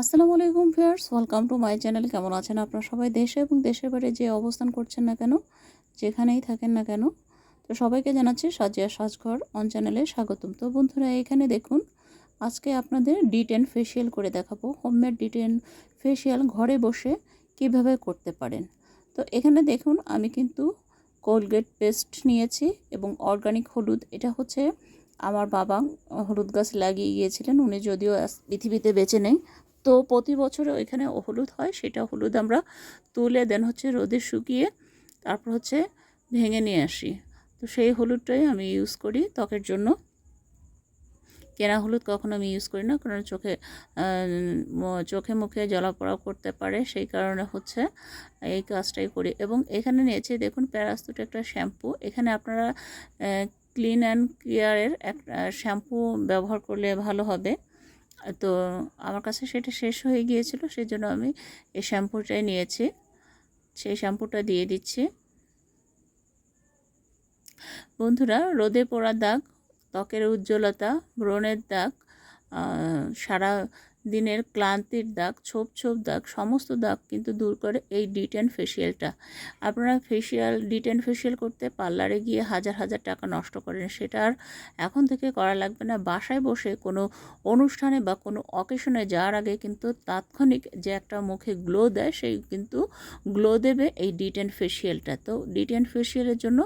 আসসালামু আলাইকুম viewers welcome to my channel কেমন আছেন আপনারা সবাই? দেশে এবং দেশের বাইরে যে অবস্থান করছেন না কেন, যেখানেই থাকেন না কেন, তো সবাইকে জানাচ্ছি সাজিয়া সাজঘর অন চ্যানেলে স্বাগতম। তো বন্ধুরা, এখানে দেখুন, আজকে আপনাদের ডিটেন ফেসিয়াল করে দেখাবো। হোমমেড ডি টেন ফেসিয়াল ঘরে বসে কীভাবে করতে পারেন। তো এখানে দেখুন, আমি কিন্তু কোলগেট পেস্ট নিয়েছি এবং অর্গানিক হলুদ। এটা হচ্ছে আমার বাবা হলুদ গাছ লাগিয়ে গিয়েছিলেন। উনি যদিও পৃথিবীতে বেঁচে নেই তো প্রতি বছর ওইখানে হলুদ হয়, সেটা হলুদ আমরা তুলে দেন হচ্ছে রোদে শুকিয়ে তারপর হচ্ছে ভেঙে নিয়ে আসি। তো সেই হলুদটাই আমি ইউজ করি ত্বকের জন্য। কেনা হলুদ কখনো আমি ইউজ করি না, কারণ চোখে চোখে মুখে জলাপড়া করতে পারে, সেই কারণে হচ্ছে এই কাজটাই করি। এবং এখানে নিয়েছি দেখুন প্যারাস্তুট একটা শ্যাম্পু এখানে আপনারা ক্লিন অ্যান্ড কেয়ারের একটা শ্যাম্পু ব্যবহার করলে ভালো হবে। তো আমার কাছে সেটা শেষ হয়ে গিয়েছিল সেই জন্য আমি এই শ্যাম্পুটাই নিয়েছি। সেই শ্যাম্পুটা দিয়ে দিচ্ছি। বন্ধুরা, রোদে পোড়া দাগ, ত্বকের উজ্জ্বলতা, ব্রণের দাগ সারা দিনের ক্লান্তির দাগ, ছোপ ছোপ দাগ, সমস্ত দাগ কিন্তু দূর করে এই ডিটেন ফেসিয়ালটা। আপনারা ফেসিয়াল, ডিটেন ফেসিয়াল করতে পার্লারে গিয়ে হাজার হাজার টাকা নষ্ট করেন। সেটা আর এখন থেকে করা লাগবে না। বাসায় বসে কোনো অনুষ্ঠানে বা কোনো অকেশনে যাওয়ার আগে কিন্তু তাৎক্ষণিক যে একটা মুখে গ্লো দেয়, সেই কিন্তু গ্লো দেবে এই ডিটেন ফেসিয়ালটা। তো ডিটেন ফেসিয়ালের জন্য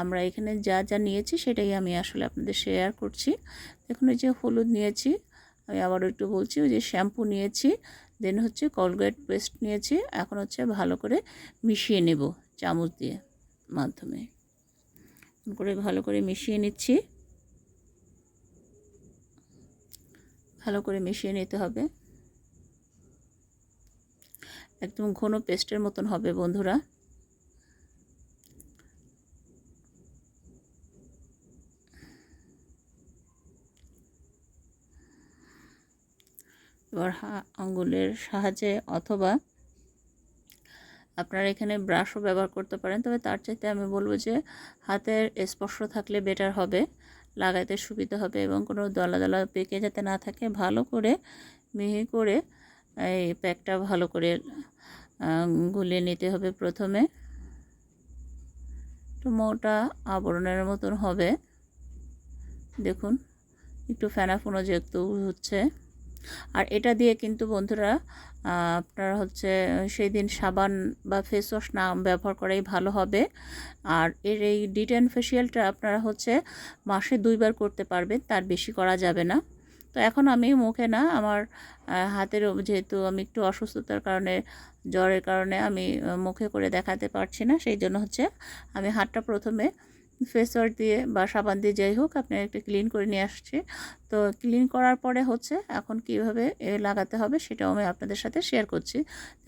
আমরা এখানে যা যা নিয়েছি, সেটাই আমি আসলে আপনাদের শেয়ার করছি। দেখুন, এই যে হলুদ নিয়েছি। আমি আবারও একটু বলছি, ওই যে শ্যাম্পু নিয়েছি, দেন হচ্ছে কলগেট পেস্ট নিয়েছি, এখন হচ্ছে ভালো করে মিশিয়ে নেব চামচ দিয়ে মাধ্যমে। করে ভালো করে মিশিয়ে নিচ্ছি। ভালো করে মিশিয়ে নিতে হবে। একদম ঘন পেস্টের মতন হবে বন্ধুরা। এবার আঙ্গুলের সাহায্যে অথবা আপনারা এখানে ব্রাশও ব্যবহার করতে পারেন। তবে তার চাইতে আমি বলব যে হাতের স্পর্শ থাকলে বেটার হবে, লাগাইতে সুবিধা হবে এবং কোনো দলা দলা পেকে যাতে না থাকে, ভালো করে মিহি করে এই প্যাকটা ভালো করে গুলিয়ে নিতে হবে প্রথমে। একটু মোটা আবরণের মতন হবে। দেখুন, একটু ফেনাফুনো যেহেতু হচ্ছে। আর এটা দিয়ে কিন্তু বন্ধুরা আপনার হচ্ছে সেই দিন সাবান বা ফেস ওয়াশ না ব্যবহার করাই ভালো হবে। আর এর এই ডিটেন ফেসিয়ালটা আপনারা হচ্ছে মাসে দুইবার করতে পারবেন, তার বেশি করা যাবে না। তো এখন আমি মুখে না আমার হাতের যেহেতু আমি একটু অসুস্থতার কারণে, জ্বরের কারণে আমি মুখে করে দেখাতে পারছি না, সেই জন্য হচ্ছে আমি হাতটা প্রথমে ফেস ওয়াশ দিয়ে বা সাবান দিয়ে যাই হোক আপনি একটা ক্লিন করে নিয়ে আসছি। তো ক্লিন করার পরে হচ্ছে এখন কীভাবে লাগাতে হবে সেটাও আমি আপনাদের সাথে শেয়ার করছি।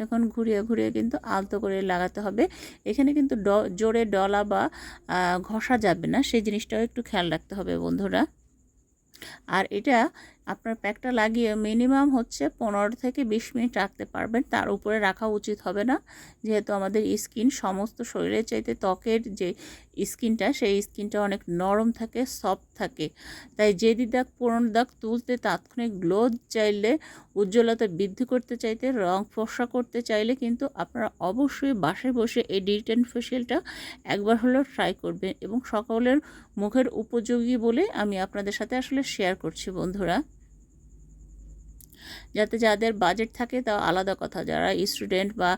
এখন ঘুরিয়ে ঘুরিয়ে কিন্তু আলতো করে লাগাতে হবে। এখানে কিন্তু ড, জোরে ডলা বা ঘষা যাবে না, সেই জিনিসটাও একটু খেয়াল রাখতে হবে বন্ধুরা। আর এটা আপনার প্যাকটা লাগিয়ে মিনিমাম হচ্ছে পনেরো থেকে বিশ মিনিট রাখতে পারবেন। তার উপরে রাখা উচিত হবে না। যেহেতু আমাদের স্কিন সমস্ত শরীরের চাইতে ত্বকের যে স্কিনটা, সেই স্কিনটা অনেক নরম থাকে, সফট থাকে। তাই জেদি দাগ, পুরনো দাগ তুলতে তাৎক্ষণিক গ্লো চাইলে, উজ্জ্বলতা বৃদ্ধি করতে চাইতে, রং ফসা করতে চাইলে কিন্তু আপনারা অবশ্যই বাসায় বসে এই ডিটেন ফেশিয়ালটা একবার হলেও ট্রাই করবেন। এবং সকলের মুখের উপযোগী বলে আমি আপনাদের সাথে আসলে শেয়ার করছি বন্ধুরা। যাতে যাদের বাজেট থাকে তা আলাদা কথা। যারা স্টুডেন্ট বা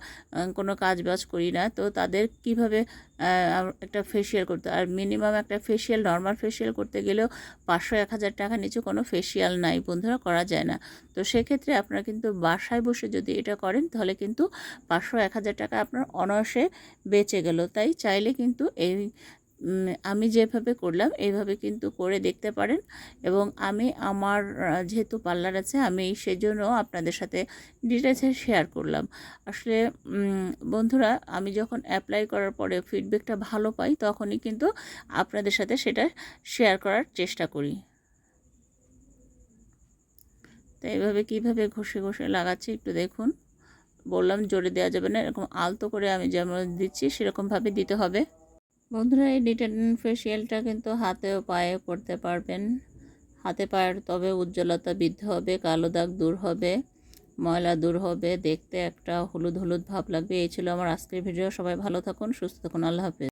কোনো কাজ বাজ করি না, তো তাদের কীভাবে একটা ফেসিয়াল করতে আর মিনিমাম একটা ফেসিয়াল নর্মাল ফেসিয়াল করতে গেলেও পাঁচশো এক হাজার টাকা নিচে কোনো ফেসিয়াল নাই বন্ধুরা, করা যায় না। তো সেক্ষেত্রে আপনারা কিন্তু বাসায় বসে যদি এটা করেন, তাহলে কিন্তু পাঁচশো এক হাজার টাকা আপনার অনায়াসে বেঁচে গেল। তাই চাইলে কিন্তু এই আমি যেভাবে করলাম এইভাবে কিন্তু করে দেখতে পারেন। এবং আমি আমার যেহেতু পার্লার আছে, আমি সেজন্য আপনাদের সাথে ডিটেলসে শেয়ার করলাম। আসলে বন্ধুরা, আমি যখন অ্যাপ্লাই করার পরে ফিডব্যাকটা ভালো পাই, তখনই কিন্তু আপনাদের সাথে সেটা শেয়ার করার চেষ্টা করি। তো এইভাবে কীভাবে ঘষে ঘষে লাগাচ্ছি একটু দেখুন। বললাম, জোরে দেওয়া যাবে না, এরকম আলতো করে আমি যেমন দিচ্ছি, সেরকমভাবে দিতে হবে। বন্ধুরা, এই ডিটারজেন্ট ফেসিয়ালটা কিন্তু হাতেও পায়ে করতে পারবেন। হাতে পায়ের তবে উজ্জ্বলতা বৃদ্ধি হবে, কালো দাগ দূর হবে, ময়লা দূর হবে, দেখতে একটা হলুদ হলুদ ভাব লাগবে। এই ছিল আমার আজকের ভিডিও। সবাই ভালো থাকুন, সুস্থ থাকুন। আল্লাহ হাফেজ।